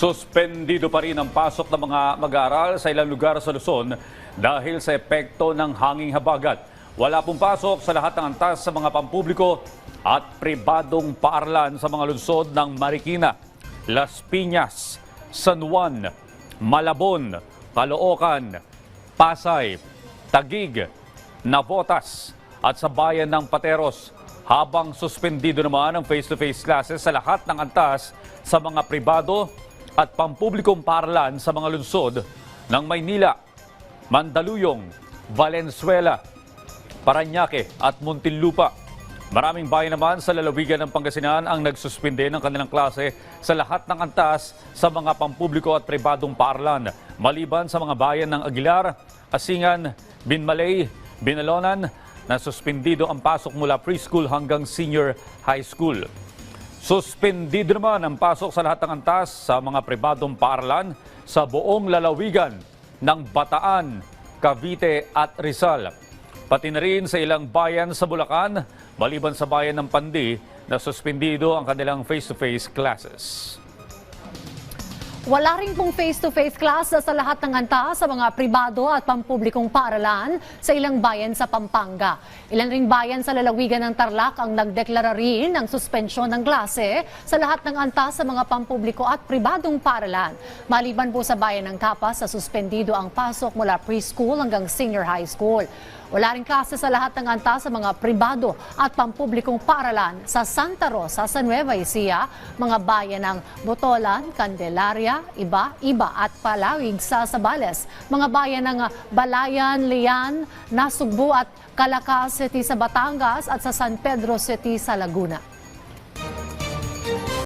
Suspendido pa rin ang pasok ng mga mag-aaral sa ilang lugar sa Luzon dahil sa epekto ng hanging habagat. Wala pong pasok sa lahat ng antas sa mga pampubliko at pribadong paaralan sa mga lungsod ng Marikina, Las Piñas, San Juan, Malabon, Caloocan, Pasay, Tagig, Navotas at sa bayan ng Pateros habang suspendido naman ang face-to-face classes sa lahat ng antas sa mga pribado at pampublikong paaralan sa mga lungsod ng Maynila, Mandaluyong, Valenzuela, Paranaque at Muntinlupa. Maraming bayan naman sa lalawigan ng Pangasinan ang nagsuspinde ng kanilang klase sa lahat ng antas sa mga pampubliko at pribadong paaralan, maliban sa mga bayan ng Aguilar, Asingan, Binmalay, Binalonan, na suspendido ang pasok mula preschool hanggang senior high school. Suspendido naman ang pasok sa lahat ng antas sa mga pribadong paaralan sa buong lalawigan ng Bataan, Cavite at Rizal. Pati na rin sa ilang bayan sa Bulacan, maliban sa bayan ng Pandi na suspendido ang kanilang face-to-face classes. Wala rin pong face-to-face class sa lahat ng anta sa mga pribado at pampublikong paaralan sa ilang bayan sa Pampanga. Ilan ring bayan sa lalawigan ng Tarlac ang nagdeklara rin ng suspensyon ng klase sa lahat ng anta sa mga pampubliko at pribadong paaralan. Maliban po sa bayan ng Kapas sa suspendido ang pasok mula preschool hanggang senior high school. Wala rin klase sa lahat ng anta sa mga pribado at pampublikong paaralan sa Santa Rosa, sa Nueva Ecija, mga bayan ng Botolan, Candelaria, Iba, Iba at Palawig sa Sabales, mga bayan ng Balayan, Lian, Nasugbu at Calacas City sa Batangas at sa San Pedro City sa Laguna.